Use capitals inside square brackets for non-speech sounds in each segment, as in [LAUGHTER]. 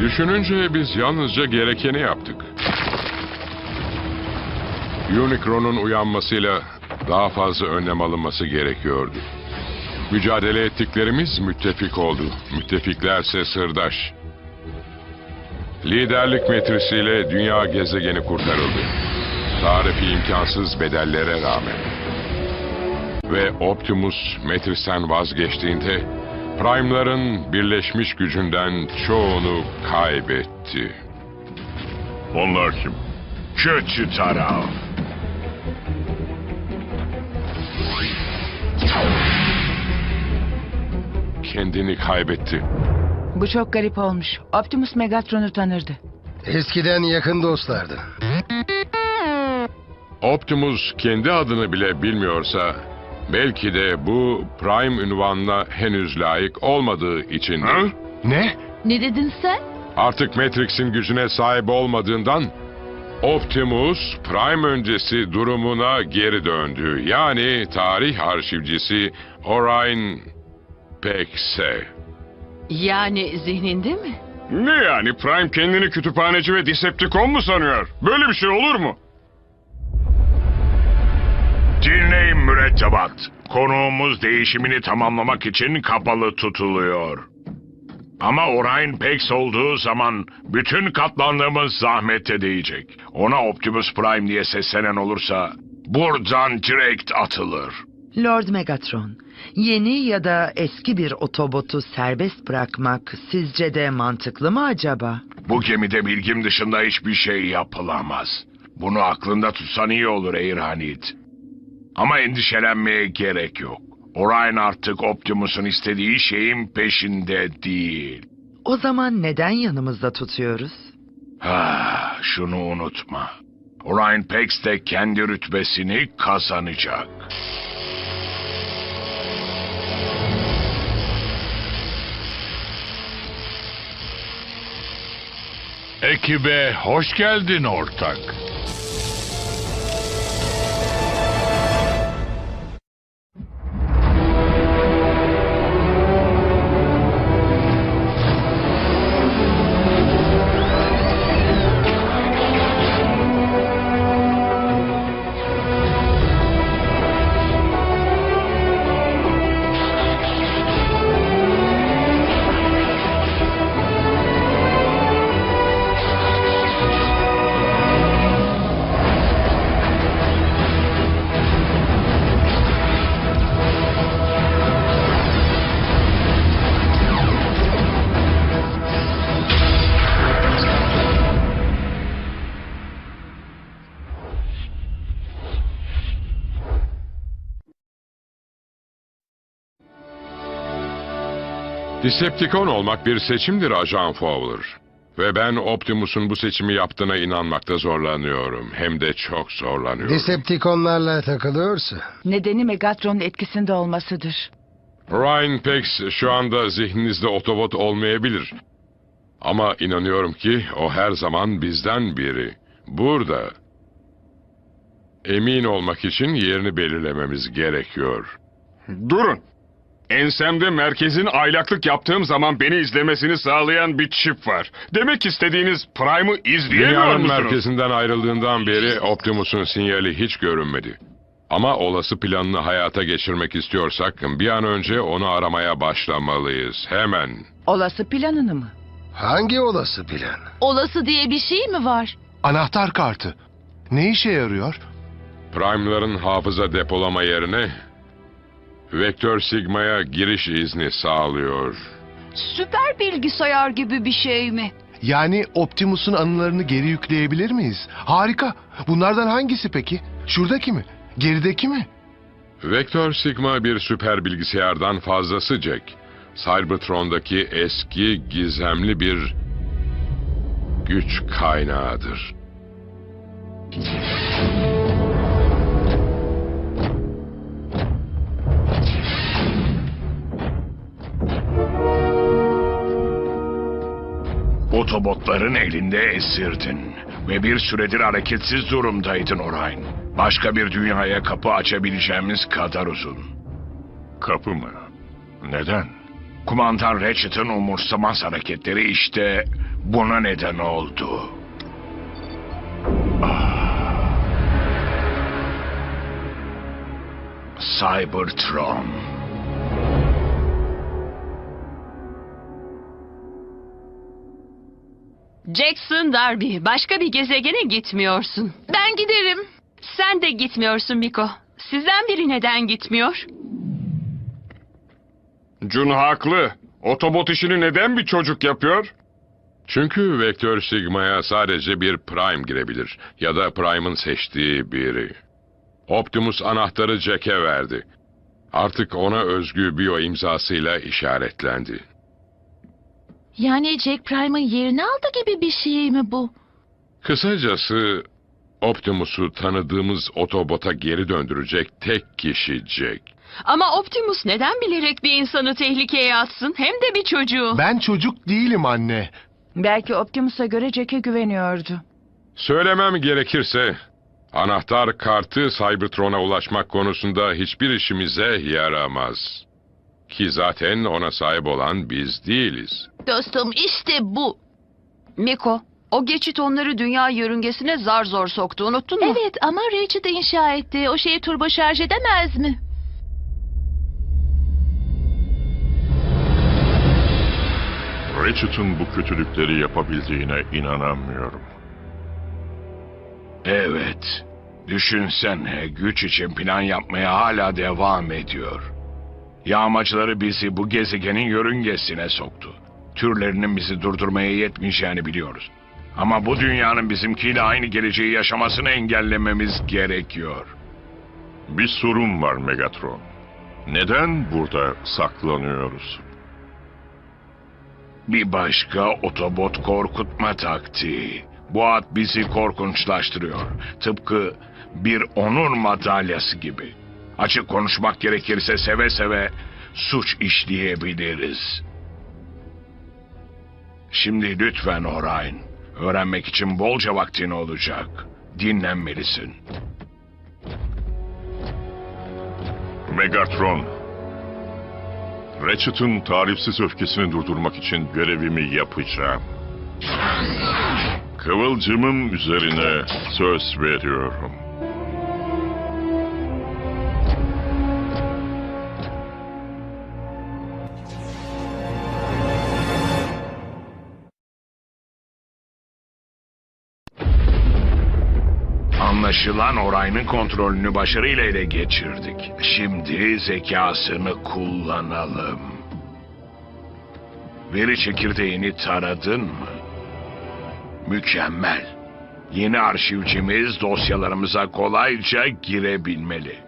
Düşününce biz yalnızca gerekeni yaptık. Unicron'un uyanmasıyla daha fazla önlem alınması gerekiyordu. Mücadele ettiklerimiz müttefik oldu. Müttefiklerse sırdaş. Liderlik metrisiyle dünya gezegeni kurtarıldı. Tarifi imkansız bedellere rağmen. Ve Optimus Metris'ten vazgeçtiğinde Prime'ların birleşmiş gücünden çoğunu kaybetti. Onlar kim? Kötü taraf. Kendini kaybetti. Bu çok garip olmuş. Optimus Megatron'u tanırdı. Eskiden yakın dostlardı. Optimus kendi adını bile bilmiyorsa belki de bu Prime ünvanına henüz layık olmadığı içindir. Ha? Ne? Ne dedin sen? Artık Matrix'in gücüne sahip olmadığından Optimus Prime öncesi durumuna geri döndü. Yani tarih arşivcisi Orion Pax'e. Yani zihninde mi? Ne yani Prime kendini kütüphaneci ve Decepticon mu sanıyor? Böyle bir şey olur mu? Mürettebat. Konuğumuz değişimini tamamlamak için kapalı tutuluyor. Ama Orion Pax olduğu zaman bütün katlandığımız zahmete değecek. Ona Optimus Prime diye seslenen olursa buradan direkt atılır. Lord Megatron, yeni ya da eski bir otobotu serbest bırakmak sizce de mantıklı mı acaba? Bu gemide bilgim dışında hiçbir şey yapılamaz. Bunu aklında tutsan iyi olur Eirhanit. Ama endişelenmeye gerek yok. Orion artık Optimus'un istediği şeyin peşinde değil. O zaman neden yanımızda tutuyoruz? Ha, şunu unutma. Orion Pax de kendi rütbesini kazanacak. Ekibe hoş geldin ortak. Decepticon olmak bir seçimdir Ajan Fowler. Ve ben Optimus'un bu seçimi yaptığına inanmakta zorlanıyorum. Hem de çok zorlanıyorum. Decepticonlarla takılıyorsa. Nedeni Megatron'un etkisinde olmasıdır. Ryan Pax şu anda zihninizde otobot olmayabilir. Ama inanıyorum ki o her zaman bizden biri. Burada. Emin olmak için yerini belirlememiz gerekiyor. Durun. Ensemde merkezin aylaklık yaptığım zaman beni izlemesini sağlayan bir çip var. Demek istediğiniz Prime'ı izleyemiyor Dünyanın musunuz? merkezinden ayrıldığından beri Optimus'un sinyali hiç görünmedi. Ama olası planını hayata geçirmek istiyorsak bir an önce onu aramaya başlamalıyız. Hemen. Olası planını mı? Hangi olası plan? Olası diye bir şey mi var? Anahtar kartı. Ne işe yarıyor? Prime'ların hafıza depolama yerine Vektör Sigma'ya giriş izni sağlıyor. Süper bilgisayar gibi bir şey mi? Yani Optimus'un anılarını geri yükleyebilir miyiz? Harika. Bunlardan hangisi peki? Şuradaki mi? Gerideki mi? Vektör Sigma bir süper bilgisayardan fazlası Jack. Cybertron'daki eski gizemli bir güç kaynağıdır. Otobotların elinde esirdin. Ve bir süredir hareketsiz durumdaydın Orion. Başka bir dünyaya kapı açabileceğimiz kadar uzun. Kapı mı? Neden? Kumandan Ratchet'ın umursamaz hareketleri işte buna neden oldu. Ah. Cybertron. Jackson Darby, başka bir gezegene gitmiyorsun. Ben giderim. Sen de gitmiyorsun Miko. Sizden biri neden gitmiyor? Jun haklı. Otobot işini neden bir çocuk yapıyor? Çünkü Vektör Sigma'ya sadece bir Prime girebilir. Ya da Prime'ın seçtiği biri. Optimus anahtarı Jack'e verdi. Artık ona özgü biyo imzasıyla işaretlendi. Yani Jack Prime'ın yerini aldı gibi bir şey mi bu? Kısacası Optimus'u tanıdığımız Otobot'a geri döndürecek tek kişi Jack. Ama Optimus neden bilerek bir insanı tehlikeye atsın? Hem de bir çocuğu. Ben çocuk değilim anne. Belki Optimus'a göre Jack'e güveniyordu. Söylemem gerekirse anahtar kartı Cybertron'a ulaşmak konusunda hiçbir işimize yaramaz. Ki zaten ona sahip olan biz değiliz. Dostum işte bu. Miko, o geçit onları dünya yörüngesine zar zor soktu. Unuttun mu? Evet ama Ratchet inşa etti. O şeyi turbo şarj edemez mi? Ratchet'ın bu kötülükleri yapabildiğine inanamıyorum. Evet. Düşünsene güç için plan yapmaya hala devam ediyor. Yağmacıları bizi bu gezegenin yörüngesine soktu. Türlerinin bizi durdurmaya yetmeyeceğini biliyoruz. Ama bu dünyanın bizimkiyle aynı geleceği yaşamasını engellememiz gerekiyor. Bir sorun var Megatron. Neden burada saklanıyoruz? Bir başka otobot korkutma taktiği. Bu ad bizi korkunçlaştırıyor. Tıpkı bir onur madalyası gibi. Açık konuşmak gerekirse seve seve suç işleyebiliriz. Şimdi lütfen Orion. Öğrenmek için bolca vaktin olacak. Dinlenmelisin. Megatron. Ratchet'ın tarifsiz öfkesini durdurmak için görevimi yapacağım. Kıvılcımım üzerine söz veriyorum. Anlaşılan Orion'un kontrolünü başarıyla ele geçirdik. Şimdi zekasını kullanalım. Veri çekirdeğini taradın mı? Mükemmel. Yeni arşivcimiz dosyalarımıza kolayca girebilmeli.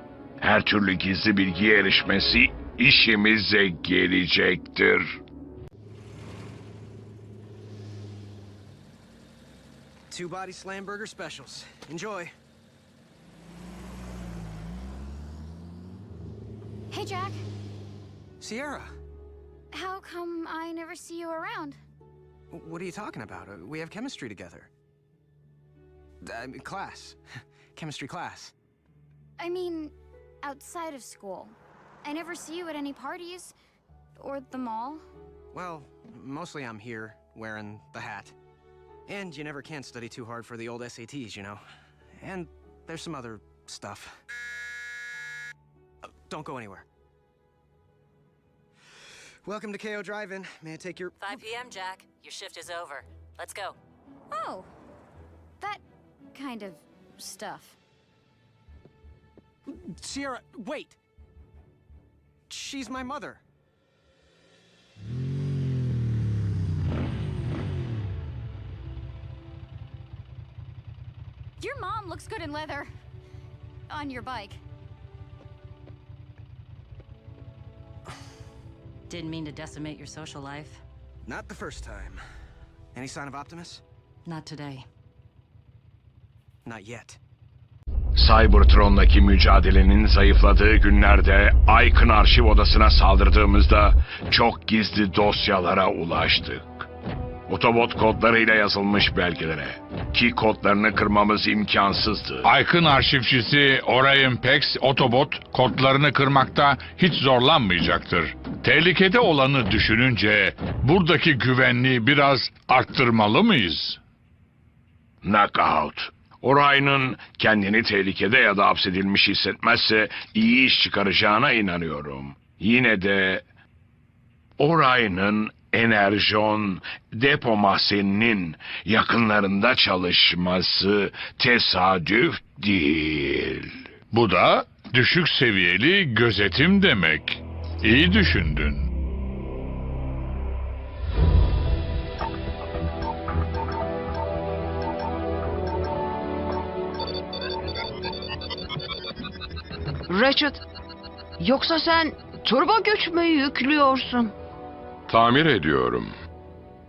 Her türlü gizli bilgiye erişmesi işimize gelecektir. Two body slam burger specials. Enjoy. Jack. Sierra, How come I never see you around? what are you talking about? Uh, We have chemistry together. I mean, class. [LAUGHS] chemistry class. I mean, outside of school. I never see you at any parties. Or the mall. Well, mostly I'm here, wearing the hat. And you never can study too hard for the old SATs, you know. And there's some other stuff. Uh, don't go anywhere. Welcome to KO Drive-In. May I take your... 5 p.m., Jack. Your shift is over. Let's go. Oh. That kind of stuff. Sierra, wait! She's my mother. Your mom looks good in leather. On your bike. Didn't mean to decimate your social life. Not the first time. Any sign of Optimus? Not today. Not yet. Cybertron'daki mücadelenin zayıfladığı günlerde Aykın Arşiv Odası'na saldırdığımızda çok gizli dosyalara ulaştık. Otobot kodlarıyla yazılmış belgelere. Ki kodlarını kırmamız imkansızdı. Aykın arşivçisi Orion Pex Autobot kodlarını kırmakta hiç zorlanmayacaktır. Tehlikede olanı düşününce buradaki güvenliği biraz arttırmalı mıyız? Knockout. Orion'un kendini tehlikede ya da hapsedilmiş hissetmezse iyi iş çıkaracağına inanıyorum. Yine de Orion'un enerjon depo mahzeninin yakınlarında çalışması tesadüf değil. Bu da düşük seviyeli gözetim demek. İyi düşündün. Ratchet, yoksa sen turbo güç mü yüklüyorsun? Tamir ediyorum.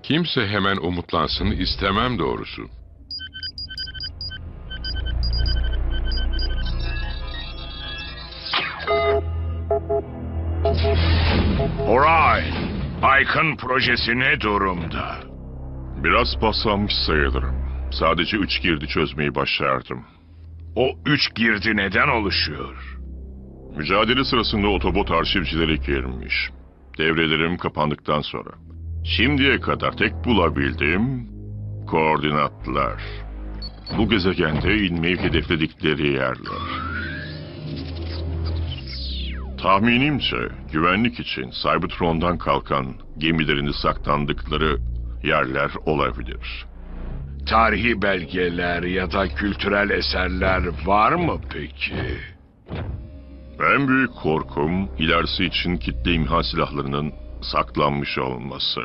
Kimse hemen umutlansın istemem doğrusu. Orion, Aykın projesi ne durumda? Biraz paslanmış sayılırım. Sadece üç girdi çözmeyi başardım. O üç girdi neden oluşuyor? Mücadele sırasında otobot arşivcileri girmiş. Devrelerim kapandıktan sonra. Şimdiye kadar tek bulabildiğim koordinatlar. Bu gezegende inmeyi hedefledikleri yerler. Tahminimce güvenlik için Cybertron'dan kalkan gemilerini saklandıkları yerler olabilir. Tarihi belgeler ya da kültürel eserler var mı peki? En büyük korkum ilerisi için kitle imha silahlarının saklanmış olması.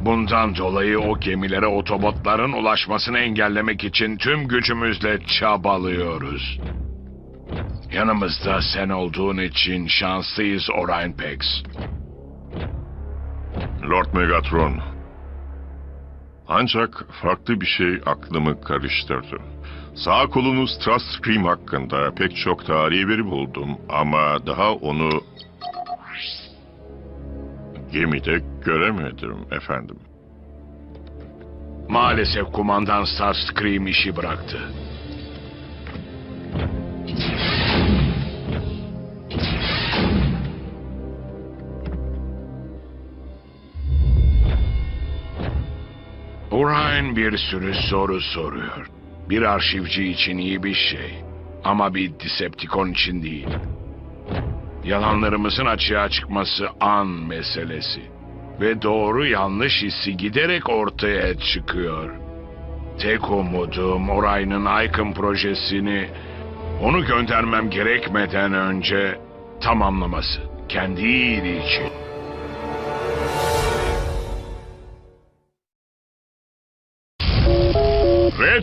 Bundan dolayı o gemilere otobotların ulaşmasını engellemek için tüm gücümüzle çabalıyoruz. Yanımızda sen olduğun için şanslıyız Orion Pax. Lord Megatron. Ancak farklı bir şey aklımı karıştırdı. Sağ kolunuz Trust Scream hakkında pek çok tarihi veri buldum ama daha onu gemide göremedim efendim. Maalesef kumandan Starscream işi bıraktı. Orion bir sürü soru soruyor. Bir arşivci için iyi bir şey. Ama bir Decepticon için değil. Yalanlarımızın açığa çıkması an meselesi. Ve doğru yanlış hissi giderek ortaya çıkıyor. Tek umudum Orion'un Icon projesini onu göndermem gerekmeden önce tamamlaması. Kendi iyiliği için.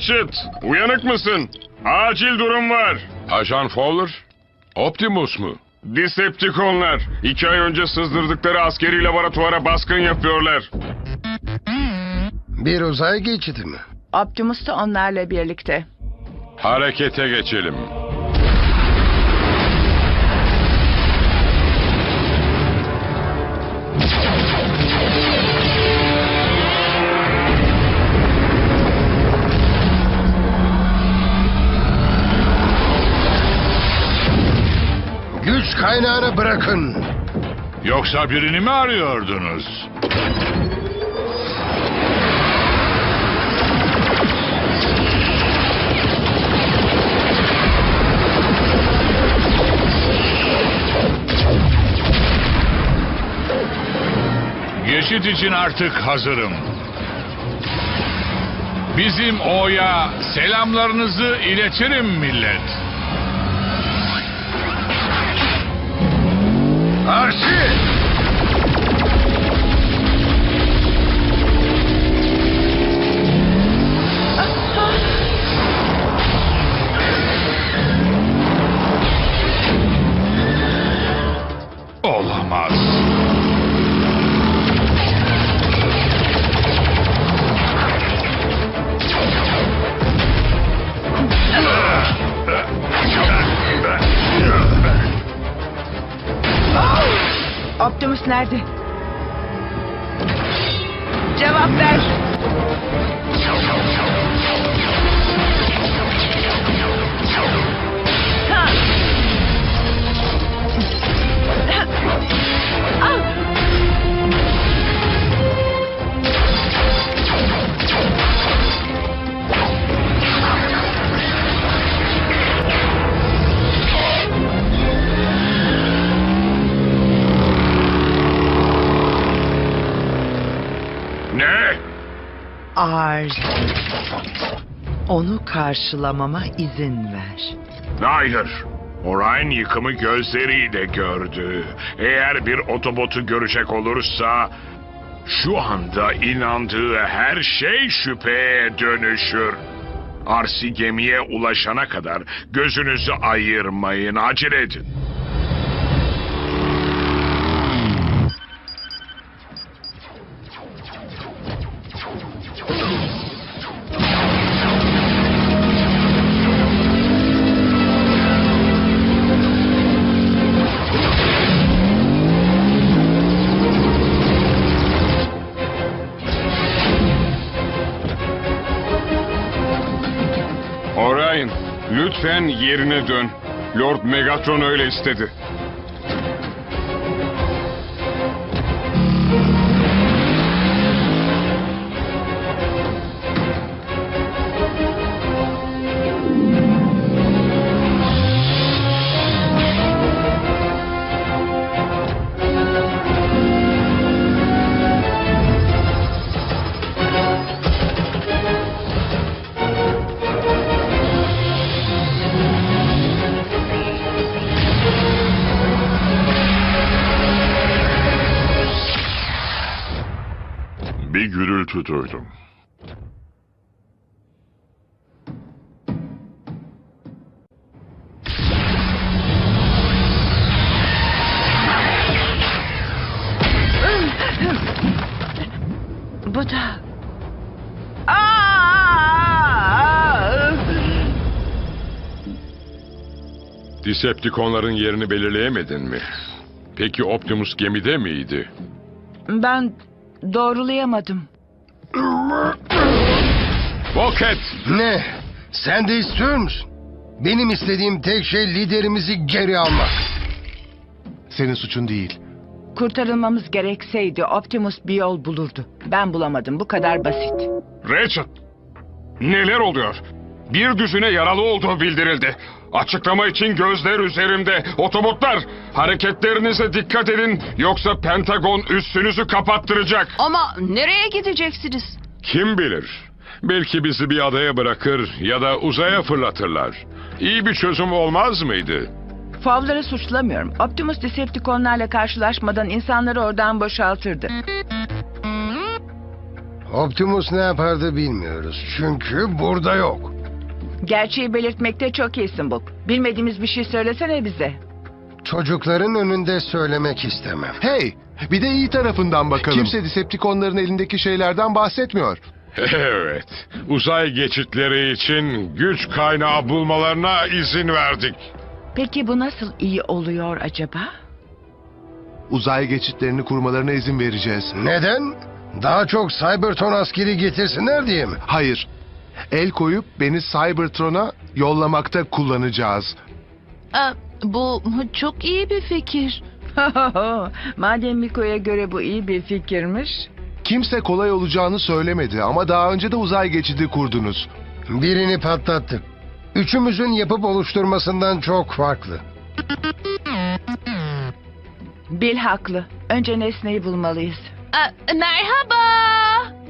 Ratchet, uyanık mısın? Acil durum var. Ajan Fowler, Optimus mu? Decepticonlar. İki ay önce sızdırdıkları askeri laboratuvara baskın yapıyorlar. Bir uzay geçidi mi? Optimus da onlarla birlikte. Harekete geçelim. Kaynağını bırakın. Yoksa birini mi arıyordunuz? Geçit için artık hazırım. Bizim O'ya selamlarınızı iletirim millet. 而是。Optimus Arz. Onu karşılamama izin ver. Hayır. Orion yıkımı gözleriyle gördü. Eğer bir otobotu görecek olursa... ...şu anda inandığı her şey şüpheye dönüşür. Arsi gemiye ulaşana kadar gözünüzü ayırmayın, acele edin. Lütfen yerine dön. Lord Megatron öyle istedi. Gürültü duydum. Bu da... Aa! Decepticonların yerini belirleyemedin mi? Peki Optimus gemide miydi? Ben doğrulayamadım. Rocket! Ne? Sen de istiyor musun? Benim istediğim tek şey liderimizi geri almak. Senin suçun değil. Kurtarılmamız gerekseydi Optimus bir yol bulurdu. Ben bulamadım. Bu kadar basit. Rachel! Neler oluyor? Bir düzine yaralı olduğu bildirildi. Açıklama için gözler üzerimde. Otobotlar hareketlerinize dikkat edin yoksa Pentagon üstünüzü kapattıracak. Ama nereye gideceksiniz? Kim bilir? Belki bizi bir adaya bırakır ya da uzaya fırlatırlar. İyi bir çözüm olmaz mıydı? Fovları suçlamıyorum. Optimus Decepticonlarla karşılaşmadan insanları oradan boşaltırdı. Optimus ne yapardı bilmiyoruz. Çünkü burada yok. Gerçeği belirtmekte çok iyisin Bob. Bilmediğimiz bir şey söylesene bize. Çocukların önünde söylemek istemem. Hey, bir de iyi tarafından bakalım. Kim? Kimse Decepticonların elindeki şeylerden bahsetmiyor. Evet, uzay geçitleri için güç kaynağı bulmalarına izin verdik. Peki bu nasıl iyi oluyor acaba? Uzay geçitlerini kurmalarına izin vereceğiz. Neden? Daha çok Cybertron askeri getirsinler diye mi? Hayır. El koyup beni Cybertron'a yollamakta kullanacağız. Aa, bu çok iyi bir fikir. [LAUGHS] Madem Miko'ya göre bu iyi bir fikirmiş. Kimse kolay olacağını söylemedi ama daha önce de uzay geçidi kurdunuz. Birini patlattık. Üçümüzün yapıp oluşturmasından çok farklı. Bill haklı. Önce nesneyi bulmalıyız. Aa, merhaba.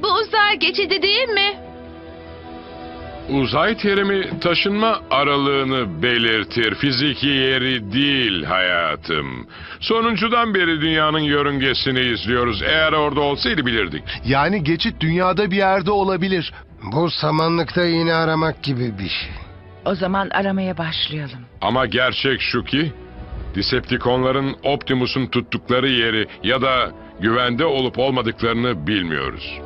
Bu uzay geçidi değil mi? Uzay terimi taşınma aralığını belirtir. Fiziki yeri değil hayatım. Sonuncudan beri dünyanın yörüngesini izliyoruz. Eğer orada olsaydı bilirdik. Yani geçit dünyada bir yerde olabilir. Bu samanlıkta iğne aramak gibi bir şey. O zaman aramaya başlayalım. Ama gerçek şu ki... Decepticonların Optimus'un tuttukları yeri ya da güvende olup olmadıklarını bilmiyoruz.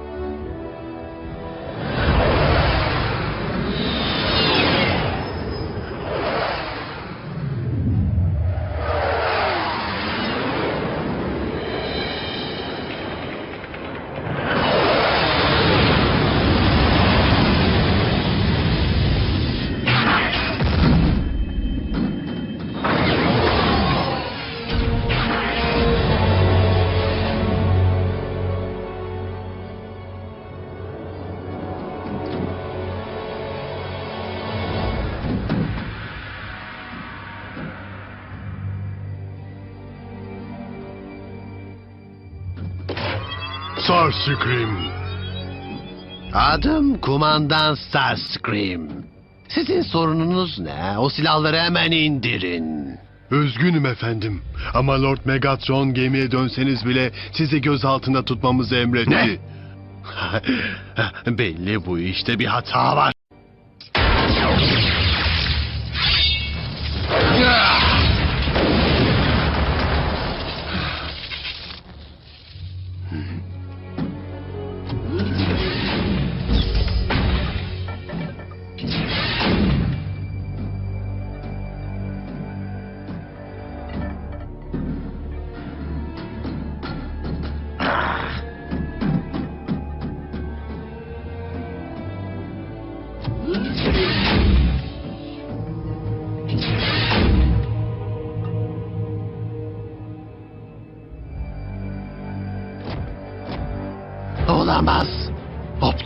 Starscream. Adım kumandan Starscream. Sizin sorununuz ne? O silahları hemen indirin. Üzgünüm efendim. Ama Lord Megatron gemiye dönseniz bile sizi göz altında tutmamızı emretti. Ne? [LAUGHS] Belli bu işte bir hata var.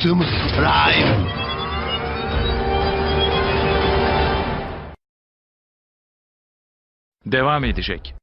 Optimus Prime. Devam edecek.